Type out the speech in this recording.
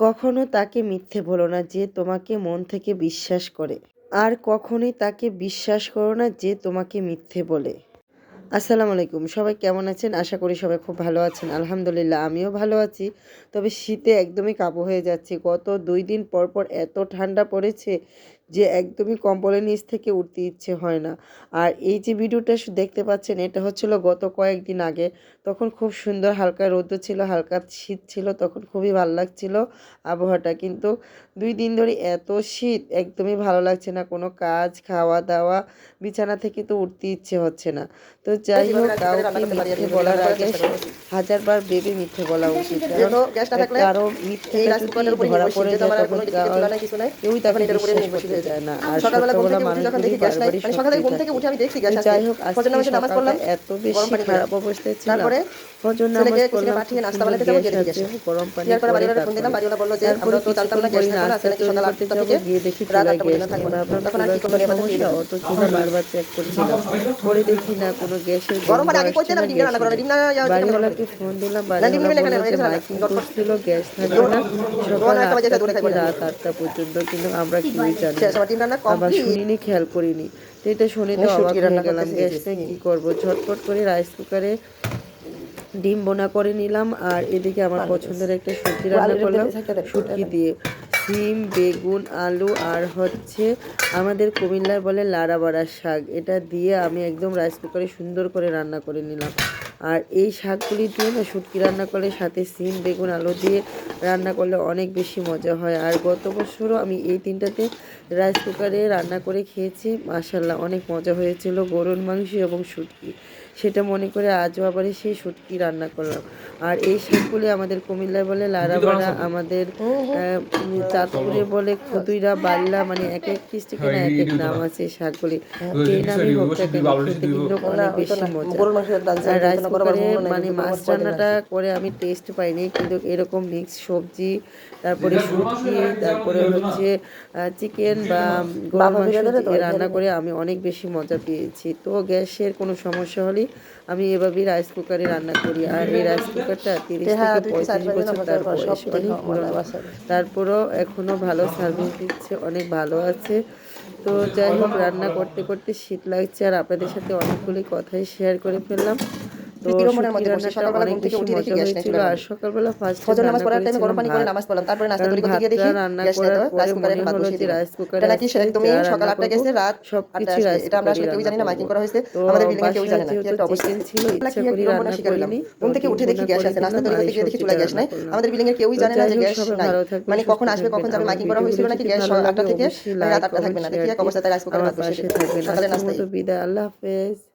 কখনো তাকে মিথ্যে বলো না যে তোমাকে মন থেকে বিশ্বাস করে। আর কখনোই তাকে বিশ্বাস করো না যে তোমাকে মিথ্যে বলে। আসসালামু আলাইকুম, সবাই কেমন আছেন? আশা করি সবাই খুব ভালো আছেন। আলহামদুলিল্লাহ, আমিও ভালো আছি। তবে শীতে একদমই কাবু হয়ে যাচ্ছে। গত দুই দিন পর পর এত ঠান্ডা পড়েছে যে একদমই কম্বলের নিচ থেকে উঠতে ইচ্ছে হয় না। আর এই যে ভিডিওটা দেখতে পাচ্ছেন এটা হচ্ছিল গত কয়েকদিন আগে। তখন খুব সুন্দর হালকা রৌদ্র ছিল হালকা শীত ছিল তখন খুবই ভালো লাগছিল আবহাওয়াটা। কিন্তু দুই দিন ধরে এত শীত একদমই ভালো লাগছে না। কোনো কাজ খাওয়া দাওয়া বিছানা থেকে তো উঠতে ইচ্ছে হচ্ছে না। তো যাই হোক কাউকে বলার আগে হাজারবার ভেবে মিথ্যে বলা উচিত। কারও মিথ্যে ধরা পড়ে কেউই তাকে বিশ্বাস করতে চায় না। আর সকালবেলা ঘুম সত্যবেলা থেকে উঠে যখন দেখি গ্যাস নাই বারবারই মানে সকালে ঘুম থেকে থাকে। উঠে আমি দেখছি গ্যাস আছে যাই হোক আজকে সকালটা এত বেশি খারাপ অবস্থায় তারপরে ফজর নামাজ গরম পানি গিয়ে দেখি গ্যাস সমস্যা, অত চুলা বারবার চেক করছিলাম পরে দেখি না কোনো গ্যাসের গরম পানি আগে করতে না, রান্না করো, ইয়া, ফোন দিলাম গ্যাস থাকবে না সকাল আটটা থেকে রাত আটটা পর্যন্ত কিন্তু আমরা জানি আবার শুনিনি খেয়াল করিনি তো এটা শুনে তো অবাক হয়ে গেলাম গ্যাসটা কি করব ঝটপট করে রাইস কুকারে ডিম বোনা করে নিলাম আর এদিকে আমার পছন্দের একটা সবজি রান্না করলাম শুটকি দিয়ে সিম বেগুন আলু আর হচ্ছে আমাদের কুমিল্লায় বলে লাড়া বাড়ার শাক এটা দিয়ে আমি একদম রাইস কুকারে সুন্দর করে রান্না করে নিলাম আর এই শাকগুলি দিয়ে না শুটকি রান্না করলে সাথে সিম বেগুন আলু দিয়ে রান্না করলে অনেক বেশি মজা হয়। আর গত বছরও আমি এই তিনটাতে রাইস কুকারে রান্না করে খেয়েছি। মাসাল্লাহ অনেক মজা হয়েছিল। গরুর মাংস এবং শুটকি। সেটা মনে করে আজও আবার সেই শুটকি রান্না করলাম। আর এই শাকগুলি আমাদের কুমিল্লায় বলে লাড়াবাড়া আমাদের চাঁদপুরে বলে খুদুইরা বাল্লা মানে এক এক ডিস্ট্রিক্টে না এক এক নাম আছে এই শাকগুলি। এই নামে হোক না খেতে কিন্তু অনেক বেশি মজা। গরুর মাংসের ডাল আর রাইস মনে মাছ। রান্নাটা করে আমি টেস্ট পাইনি কিন্তু এরকম মিক্স সবজি তারপরে শুটকি তারপরে হচ্ছে চিকেন বা গরম মাংস। দিয়ে রান্না করে আমি অনেক বেশি মজা পেয়েছি। তো গ্যাসের কোনো সমস্যা হলে আমি এভাবেই রাইস কুকারে রান্না করি। আর এই রাইস কুকারটা তিরিশ হ্যাঁ, থেকে পঁয়ত্রিশ বছর তার বয়স। অনেক পুরনো। হয় বাসায়। তারপরও এখনও ভালো সার্ভিস দিচ্ছে অনেক ভালো আছে। তো যাই হোক রান্না করতে করতে শীত লাগছে আর আপনাদের সাথে অনেকগুলি কথাই শেয়ার করে ফেললাম। তো বিক্রমনের শুটকি মধ্যে বসে রান্নাটা সকালবেলা অনেক ঘুম থেকে বেশি উঠে দেখি মজা গ্যাস নাই আর সকালবেলা ফার্স্ট ফজর নামাজ পড়ার টাইমে গরম পানি করে নামাজ পড়লাম তারপরে নাস্তা তৈরি করতে গিয়ে দেখি গ্যাস নাই তো, রাইস কুকারে ভাত বসিয়ে যে রাইস কুকারে নাকি একদমই সকাল রান্না গেছে রাত সবকিছু আটটায় আসবে। রাইস এটা আমরা আসলে কুকারে জানি না মাইকিং করা হয়েছে আমাদের বিল্ডিং এ কেউ জানে না কি একটা অবস্থা। ছিল, ইচ্ছা কি রান্না শিখে ঘুম থেকে উঠে দেখি গ্যাস আছে নাস্তা তৈরি করতে গিয়ে দেখি এই গ্যাস নাই। আমাদের বিল্ডিং এর কেউই জানে না যে গ্যাস নাই। মানে কখন আসবে কখন। যাবে মাইকিং করা হয়েছিল নাকি গ্যাস আটটা থেকে? অবশ্যই রাত আটটা থাকবে না দেখি এক অবস্থাতে রাইস কুকারে আমার ভাত বসিয়ে পাশে সকালে আজকের নাস্তায় বিদায় আল্লাহ হাফেজ